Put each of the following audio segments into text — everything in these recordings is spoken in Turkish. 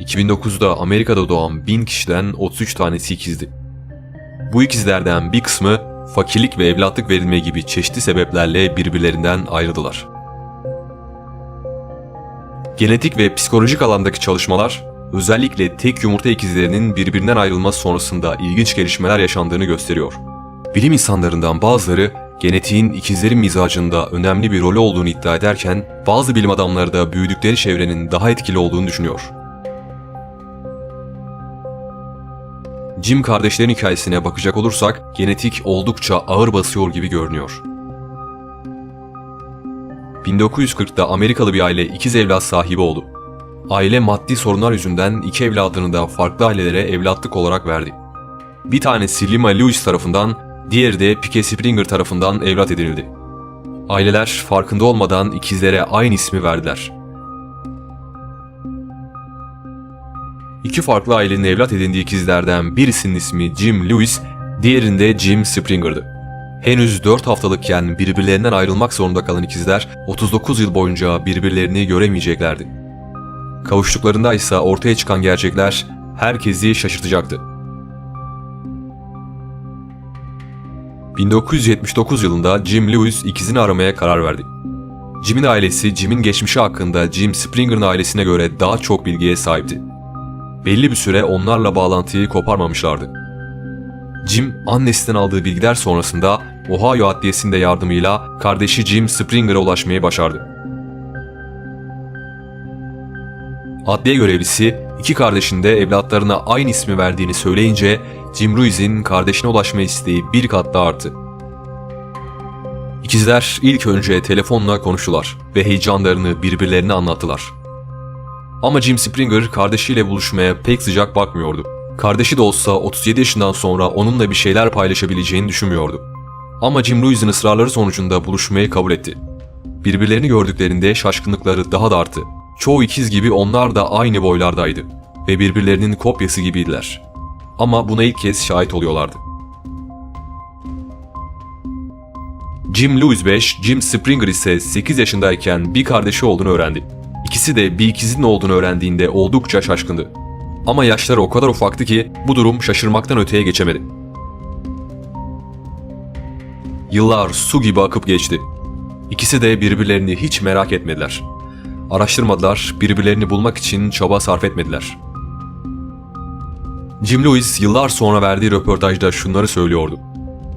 2009'da Amerika'da doğan 1000 kişiden 33 tanesi ikizdi. Bu ikizlerden bir kısmı fakirlik ve evlatlık verilme gibi çeşitli sebeplerle birbirlerinden ayrıldılar. Genetik ve psikolojik alandaki çalışmalar özellikle tek yumurta ikizlerinin birbirinden ayrılması sonrasında ilginç gelişmeler yaşandığını gösteriyor. Bilim insanlarından bazıları genetiğin ikizlerin mizacında önemli bir rolü olduğunu iddia ederken bazı bilim adamları da büyüdükleri çevrenin daha etkili olduğunu düşünüyor. Jim kardeşlerin hikayesine bakacak olursak genetik oldukça ağır basıyor gibi görünüyor. 1940'da Amerikalı bir aile ikiz evlat sahibi oldu. Aile maddi sorunlar yüzünden iki evladını da farklı ailelere evlatlık olarak verdi. Bir tanesi Lima Lewis tarafından, diğeri de Pike Springer tarafından evlat edinildi. Aileler farkında olmadan ikizlere aynı ismi verdiler. İki farklı ailenin evlat edindiği ikizlerden birisinin ismi Jim Lewis, diğerinde Jim Springer'dı. Henüz 4 haftalıkken birbirlerinden ayrılmak zorunda kalan ikizler 39 yıl boyunca birbirlerini göremeyeceklerdi. Kavuştuklarında ise ortaya çıkan gerçekler herkesi şaşırtacaktı. 1979 yılında Jim Lewis ikizini aramaya karar verdi. Jim'in ailesi Jim'in geçmişi hakkında Jim Springer'ın ailesine göre daha çok bilgiye sahipti. Belli bir süre onlarla bağlantıyı koparmamışlardı. Jim annesinden aldığı bilgiler sonrasında Ohio Adliyesi'nde yardımıyla kardeşi Jim Springer'a ulaşmayı başardı. Adliye görevlisi iki kardeşin de evlatlarına aynı ismi verdiğini söyleyince Jim Lewis'in kardeşine ulaşma isteği bir kat daha arttı. İkizler ilk önce telefonla konuştular ve heyecanlarını birbirlerine anlattılar. Ama Jim Springer kardeşiyle buluşmaya pek sıcak bakmıyordu. Kardeşi de olsa 37 yaşından sonra onunla bir şeyler paylaşabileceğini düşünmüyordu. Ama Jim Lewis'in ısrarları sonucunda buluşmayı kabul etti. Birbirlerini gördüklerinde şaşkınlıkları daha da arttı. Çoğu ikiz gibi onlar da aynı boylardaydı ve birbirlerinin kopyası gibiydiler. Ama buna ilk kez şahit oluyorlardı. Jim Lewis 5, Jim Springer ise 8 yaşındayken bir kardeşi olduğunu öğrendi. İkisi de bir ikizinin olduğunu öğrendiğinde oldukça şaşkındı. Ama yaşları o kadar ufaktı ki bu durum şaşırmaktan öteye geçemedi. Yıllar su gibi akıp geçti. İkisi de birbirlerini hiç merak etmediler. Araştırmadılar, birbirlerini bulmak için çaba sarf etmediler. Jim Lewis yıllar sonra verdiği röportajda şunları söylüyordu.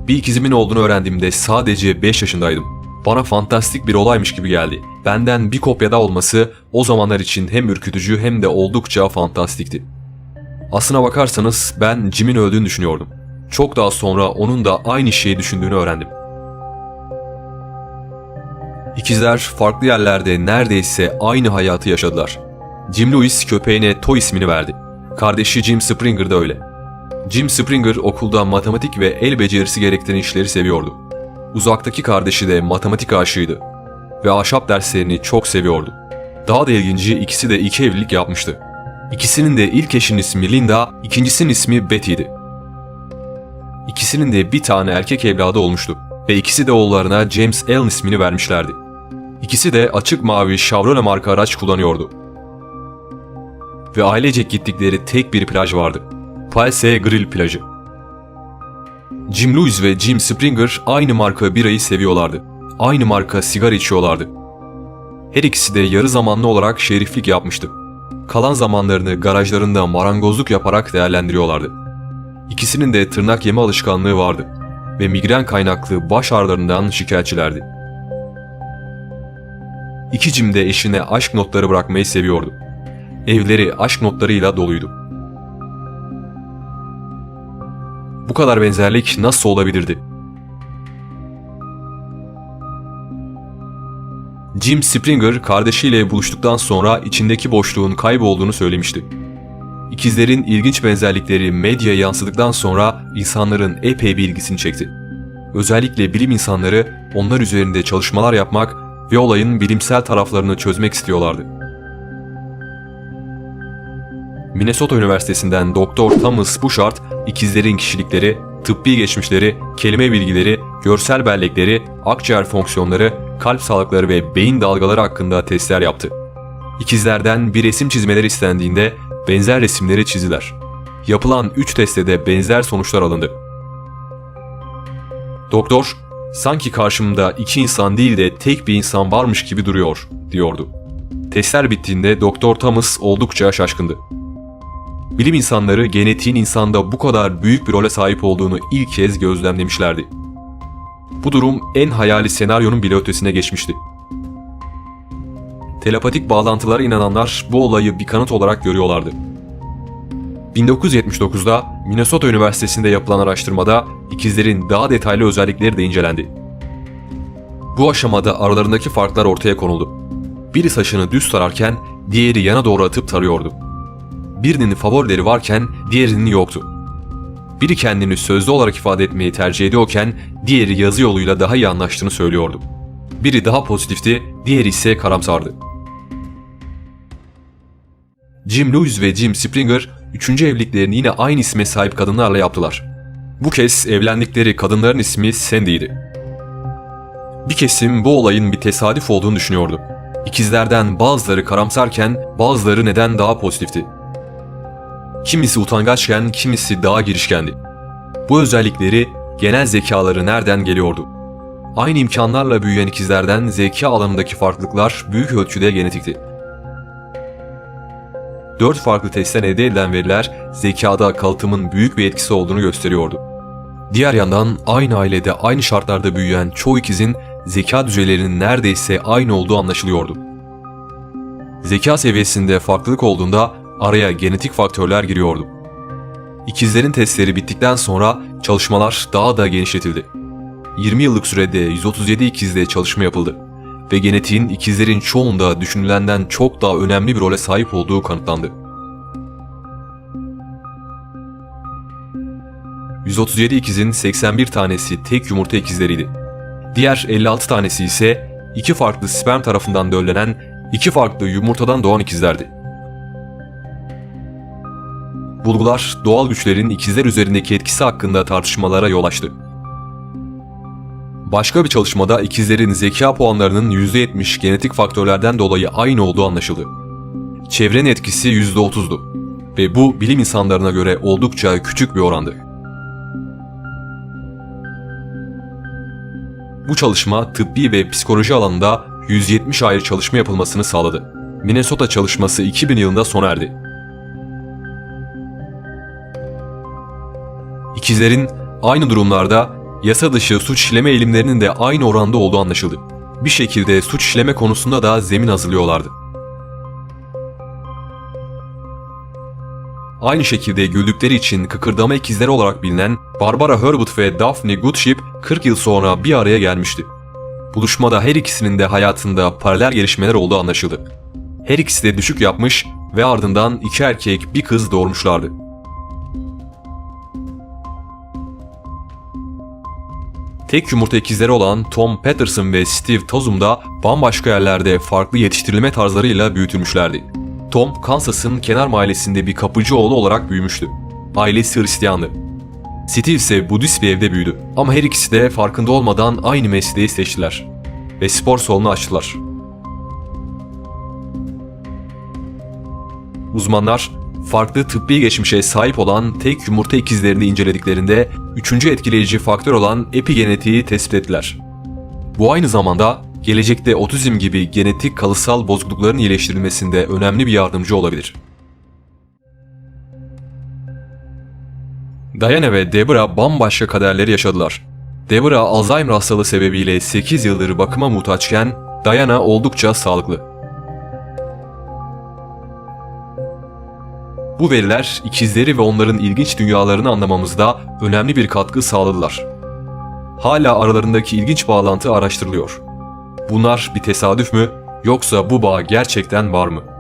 Bir ikizimin olduğunu öğrendiğimde sadece 5 yaşındaydım. Bana fantastik bir olaymış gibi geldi. Benden bir kopya daha olması o zamanlar için hem ürkütücü hem de oldukça fantastikti. Aslına bakarsanız ben Jim'in öldüğünü düşünüyordum. Çok daha sonra onun da aynı şeyi düşündüğünü öğrendim. İkizler farklı yerlerde neredeyse aynı hayatı yaşadılar. Jim Lewis köpeğine Toy ismini verdi. Kardeşi Jim Springer da öyle. Jim Springer okulda matematik ve el becerisi gerektiren işleri seviyordu. Uzaktaki kardeşi de matematik aşığıydı ve ahşap derslerini çok seviyordu. Daha da ilginci ikisi de iki evlilik yapmıştı. İkisinin de ilk eşinin ismi Linda, ikincisinin ismi Betty'ydi. İkisinin de bir tane erkek evladı olmuştu ve ikisi de oğullarına James Allen ismini vermişlerdi. İkisi de açık mavi Chevrolet marka araç kullanıyordu. Ve ailecek gittikleri tek bir plaj vardı. Palse Grill plajı. Jim Lewis ve Jim Springer aynı marka birayı seviyorlardı. Aynı marka sigara içiyorlardı. Her ikisi de yarı zamanlı olarak şeriflik yapmıştı. Kalan zamanlarını garajlarında marangozluk yaparak değerlendiriyorlardı. İkisinin de tırnak yeme alışkanlığı vardı ve migren kaynaklı baş ağrılarından şikayetçilerdi. İki Jim de eşine aşk notları bırakmayı seviyordu. Evleri aşk notlarıyla doluydu. Bu kadar benzerlik nasıl olabilirdi? Jim Springer kardeşiyle buluştuktan sonra içindeki boşluğun kaybolduğunu söylemişti. İkizlerin ilginç benzerlikleri medyaya yansıdıktan sonra insanların epey bir ilgisini çekti. Özellikle bilim insanları onlar üzerinde çalışmalar yapmak ve olayın bilimsel taraflarını çözmek istiyorlardı. Minnesota Üniversitesi'nden Doktor Thomas Bouchard, ikizlerin kişilikleri, tıbbi geçmişleri, kelime bilgileri, görsel bellekleri, akciğer fonksiyonları, kalp sağlıkları ve beyin dalgaları hakkında testler yaptı. İkizlerden bir resim çizmeleri istendiğinde benzer resimleri çizdiler. Yapılan 3 testte de benzer sonuçlar alındı. Doktor, sanki karşımda iki insan değil de tek bir insan varmış gibi duruyor, diyordu. Testler bittiğinde Doktor Thomas oldukça şaşkındı. Bilim insanları genetiğin insanda bu kadar büyük bir role sahip olduğunu ilk kez gözlemlemişlerdi. Bu durum en hayali senaryonun bile ötesine geçmişti. Telepatik bağlantılara inananlar bu olayı bir kanıt olarak görüyorlardı. 1979'da Minnesota Üniversitesi'nde yapılan araştırmada ikizlerin daha detaylı özellikleri de incelendi. Bu aşamada aralarındaki farklar ortaya konuldu. Biri saçını düz tararken diğeri yana doğru atıp tarıyordu. Birinin favorileri varken diğerinin yoktu. Biri kendini sözlü olarak ifade etmeyi tercih ediyorken diğeri yazı yoluyla daha iyi anlaştığını söylüyordu. Biri daha pozitifti, diğeri ise karamsardı. Jim Lewis ve Jim Springer üçüncü evliliklerini yine aynı isme sahip kadınlarla yaptılar. Bu kez evlendikleri kadınların ismi Sandy'ydi. Bir kesim bu olayın bir tesadüf olduğunu düşünüyordu. İkizlerden bazıları karamsarken bazıları neden daha pozitifti. Kimisi utangaçken kimisi daha girişkendi. Bu özellikleri genel zekaları nereden geliyordu? Aynı imkanlarla büyüyen ikizlerden zeka alanındaki farklılıklar büyük ölçüde genetikti. Dört farklı testten elde edilen veriler zekada kalıtımın büyük bir etkisi olduğunu gösteriyordu. Diğer yandan aynı ailede aynı şartlarda büyüyen çoğu ikizin zeka düzeylerinin neredeyse aynı olduğu anlaşılıyordu. Zeka seviyesinde farklılık olduğunda araya genetik faktörler giriyordu. İkizlerin testleri bittikten sonra çalışmalar daha da genişletildi. 20 yıllık sürede 137 ikizle çalışma yapıldı ve genetiğin ikizlerin çoğunda düşünülenden çok daha önemli bir role sahip olduğu kanıtlandı. 137 ikizin 81 tanesi tek yumurta ikizleriydi. Diğer 56 tanesi ise iki farklı sperm tarafından döllenen iki farklı yumurtadan doğan ikizlerdi. Bulgular doğal güçlerin ikizler üzerindeki etkisi hakkında tartışmalara yol açtı. Başka bir çalışmada ikizlerin zeka puanlarının %70 genetik faktörlerden dolayı aynı olduğu anlaşıldı. Çevrenin etkisi %30'du ve bu bilim insanlarına göre oldukça küçük bir orandı. Bu çalışma tıbbi ve psikoloji alanında 170 ayrı çalışma yapılmasını sağladı. Minnesota çalışması 2000 yılında sona erdi. İkizlerin aynı durumlarda yasa dışı suç işleme eğilimlerinin de aynı oranda olduğu anlaşıldı. Bir şekilde suç işleme konusunda da zemin hazırlıyorlardı. Aynı şekilde güldükleri için kıkırdama ikizleri olarak bilinen Barbara Herbert ve Daphne Goodship 40 yıl sonra bir araya gelmişti. Buluşmada her ikisinin de hayatında paralel gelişmeler olduğu anlaşıldı. Her ikisi de düşük yapmış ve ardından iki erkek bir kız doğurmuşlardı. Tek yumurta ikizleri olan Tom Patterson ve Steve Tozum da bambaşka yerlerde farklı yetiştirilme tarzlarıyla büyütülmüşlerdi. Tom, Kansas'ın kenar mahallesinde bir kapıcı oğlu olarak büyümüştü. Ailesi Hristiyandı. Steve ise Budist bir evde büyüdü. Ama her ikisi de farkında olmadan aynı mesleği seçtiler. Ve spor salonu açtılar. Uzmanlar, farklı tıbbi geçmişe sahip olan tek yumurta ikizlerini incelediklerinde üçüncü etkileyici faktör olan epigenetiği tespit ettiler. Bu aynı zamanda gelecekte otizm gibi genetik kalıtsal bozuklukların iyileştirilmesinde önemli bir yardımcı olabilir. Diana ve Deborah bambaşka kaderleri yaşadılar. Deborah Alzheimer hastalığı sebebiyle 8 yıldır bakıma muhtaçken Diana oldukça sağlıklı. Bu veriler ikizleri ve onların ilginç dünyalarını anlamamızda önemli bir katkı sağladılar. Hala aralarındaki ilginç bağlantı araştırılıyor. Bunlar bir tesadüf mü yoksa bu bağ gerçekten var mı?